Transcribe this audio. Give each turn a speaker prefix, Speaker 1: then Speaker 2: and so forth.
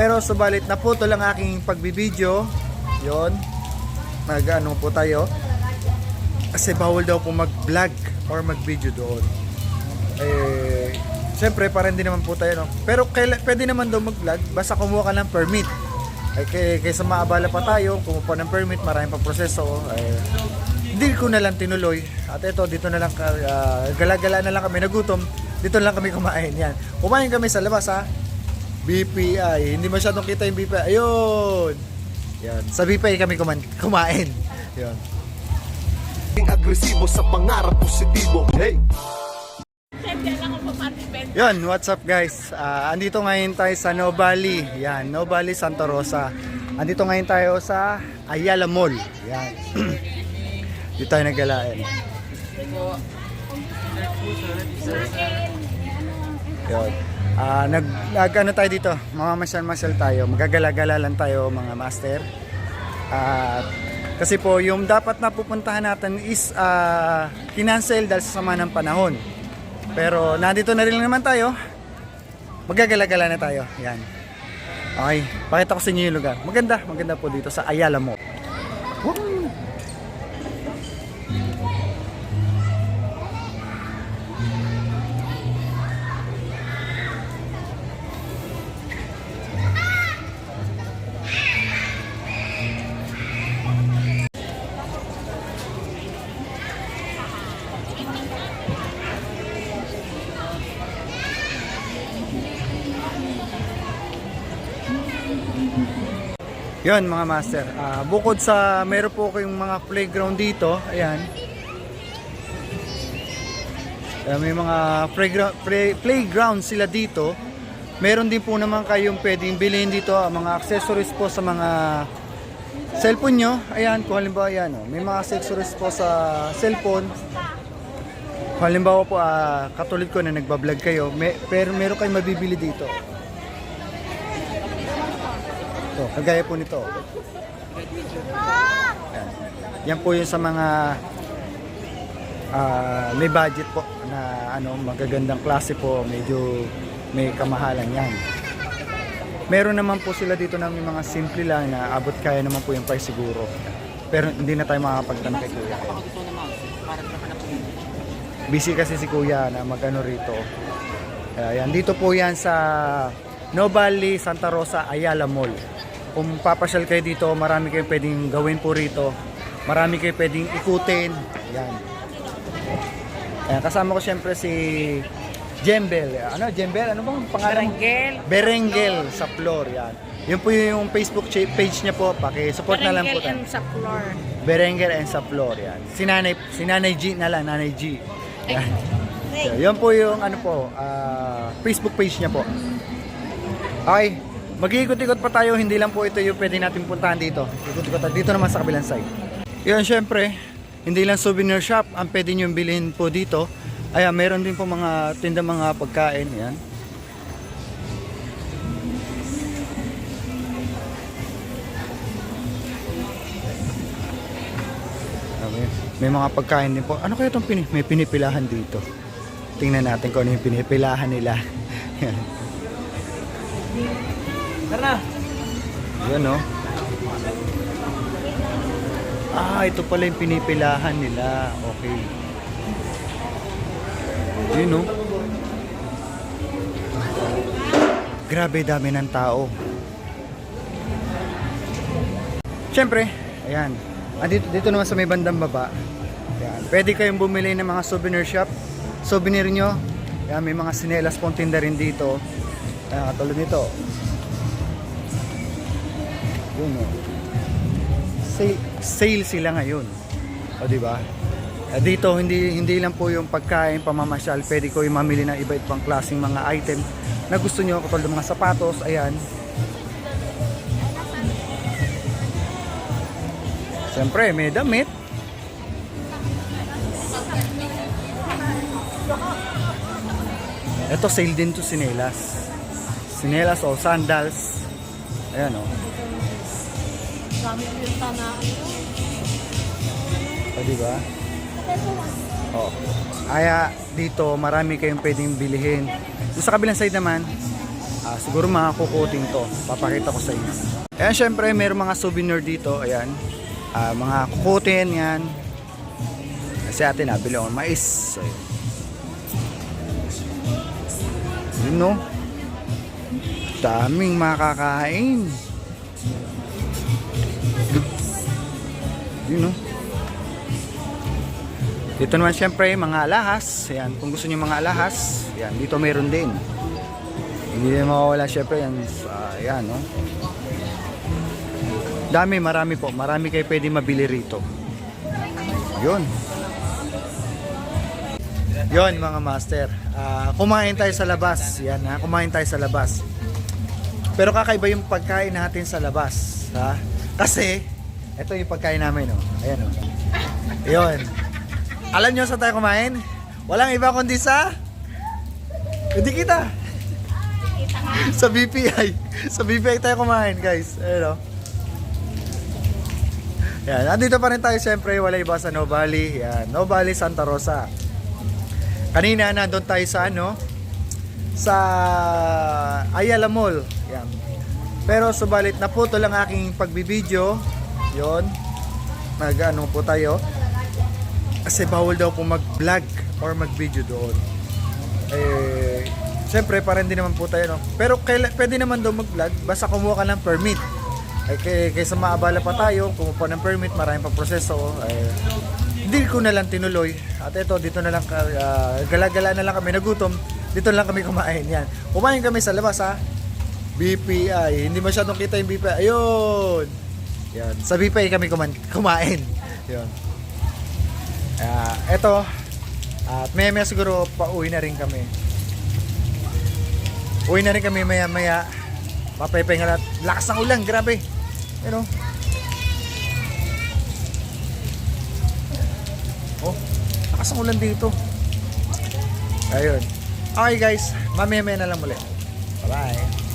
Speaker 1: Pero subalit na po lang aking pagbibideo. Yon. Mag ano po tayo. Kasi bawal daw po mag-vlog or mag-video doon. Eh, Siyempre, para hindi naman po tayo, no? Pero kaila, pwede naman daw mag-vlog, basta kumuha ka ng permit. Ay, kay, kaysa maabala pa tayo, kumuha pa ng permit, maraming pa proseso. Ay, hindi ko na lang tinuloy. At ito, dito na lang, ah, gala-gala na lang kami, nagutom. Dito na lang kami kumain. Yan. Kumain kami sa labas, ha? BPI. Hindi masyadong kita yung BPI. Ayun! Yan. Sa BPI kami kuman kumain. Yan.
Speaker 2: agresibo sa pangarap positibo Hey!
Speaker 1: Yun, what's up guys? Ah, andito ngayon tayo sa No Valley. Yan, No Valley Santa Rosa. Andito ngayon tayo sa Ayala Mall. Yan. Dito tayo naggalain. Yun. Ah, nag, nag ano tayo dito? Mamamasyal-masyal tayo. Magagala-gala lang tayo mga master. At kasi po yung dapat na pupuntahan natin is ah, kinancel dahil sa sama ng panahon. Pero nandito na rin naman tayo. Magagala-gala na tayo. Yan. Okay, pakita ko sa inyo yung lugar. Maganda, maganda po dito sa Ayala Mall. Yun mga master. Ah, bukod sa meron po kayong mga playground dito, ayan. Ah, may mga playground, play, playground sila dito. Meron din po naman kayong pwedeng bilhin dito, ah, mga accessories po sa mga cellphone nyo. Ayan, kung halimbawa yan, oh, may mga accessories po sa cellphone. Kung halimbawa po, ah, katulad ko na nagbablog kayo, may, pero meron kayong mabibili dito. Ito, kagaya po nito. Yan. Yan po yung sa mga ah, may budget po na ano magagandang klase po, medyo may kamahalan yan. Meron naman po sila dito may mga simple lang na abot kaya naman po yung price siguro. Pero hindi na tayo makakapagtanong kay Kuya. Busy kasi si Kuya na magano rito. Kaya yan, dito po yan sa No Valley, Santa Rosa, Ayala Mall. Kung papasyal kayo dito, marami kayong pwedeng gawin po rito. Marami kayong pwedeng ikutin. Yan. Ayan, kasama ko siyempre si Jembel. Ano, Jembel? Ano bang pangalan? mo?
Speaker 3: Berengel.
Speaker 1: Berengel sa floor. Yan. Yun po yung Facebook page niya po. Paki-support na lang po.
Speaker 3: Berengel
Speaker 1: tayo.
Speaker 3: and sa floor.
Speaker 1: Berengel and sa floor. Yan. Si Nanay, si Nanay G na lang. Nanay G. Yan. So, yun po yung ano po, ah, Facebook page niya po. Okay, mag-iikot-ikot pa tayo, hindi lang po ito yung pwede natin puntahan dito. Ikot-ikot tayo dito naman sa kabilang side. Yun, syempre, hindi lang souvenir shop ang pwede nyo bilhin po dito. Ayan, meron din po mga tinda mga pagkain. Yan. Okay. May mga pagkain din po. Ano kaya itong pini may pinipilahan dito? Tingnan natin kung ano yung pinipilahan nila.
Speaker 3: Tara.
Speaker 1: Yan no. Ah, ito pala yung pinipilahan nila. Okay. Yun no. Grabe dami ng tao. Siyempre, ayan. Andito dito naman sa may bandang baba. Ayan. Pwede kayong bumili ng mga souvenir shop. Souvenir nyo. Ayan, may mga sinelas pong tinda rin dito. Ayan, katulad nito. Yun o. Sale, sale sila ngayon. O di ba? Eh, Dito hindi hindi lang po yung pagkain, pamamasyal, pwede ko yung mamili ng iba ibang klaseng mga item na gusto nyo, katulad ng mga sapatos, ayan. Siyempre, may damit. Ito sale din to sinelas. Sinelas o sandals. Ayan o. O, di ba? Oh. Kaya dito marami kayong pwedeng bilihin. Doon sa kabilang side naman, Ah, siguro mga to. Papakita ko sa inyo. Ayan, syempre, mayroong mga souvenir dito. Ayan. Ah, mga kukutin, yan. Kasi ate nabili ako ng mais. So, yun. Yun, no? Daming makakain. Yun, no? Dito naman syempre mga alahas. Ayan, kung gusto niyo mga alahas, ayan, dito mayroon din. Hindi na mawawala syempre yan. sa ayan, no? Dami, marami po. Marami kayo pwede mabili rito. Yun. Yun mga master. Ah, kumain tayo sa labas. Yan ha, kumain tayo sa labas. Pero kakaiba yung pagkain natin sa labas. Ha? Kasi, ito yung pagkain namin. Oh. Ayan oh. Yun. Alam nyo saan tayo kumain? Walang iba kundi sa... Hindi kita. sa BPI. Sa BPI tayo kumain, guys. Ayun, oh. Yan, nandito pa rin tayo siyempre, wala iba sa No Valley. Yan, No Valley, Santa Rosa. Kanina nandun tayo sa ano? Sa Ayala Mall. Yan. Pero subalit na po lang aking pagbibideo. Yon. Nag ano po tayo. Kasi bawal daw po mag-vlog or mag-video doon. Eh, Siyempre, para hindi naman po tayo, no? Pero kaila, pwede naman daw mag-vlog, basta kumuha ka ng permit. Ay, kay, kaysa maabala pa tayo, kumuha ng permit, maraming pa proseso. Ay, hindi ko na lang tinuloy. At ito, dito na lang, ah, gala-gala na lang kami, nagutom. Dito na lang kami kumain. Yan. Kumain kami sa labas, ha? BPI. Hindi masyadong kita yung BPI. Ayun! Yan. Sa BPI kami kuman, kumain. Yan. Ah, eto. At maya maya siguro pauwi na rin kami. Uwi na rin kami maya maya. Mapepenga na. Lakas ng ulan, grabe. You know? Oh, lakas ng ulan dito. Ayun. Okay guys, mamaya maya na lang muli. Bye-bye.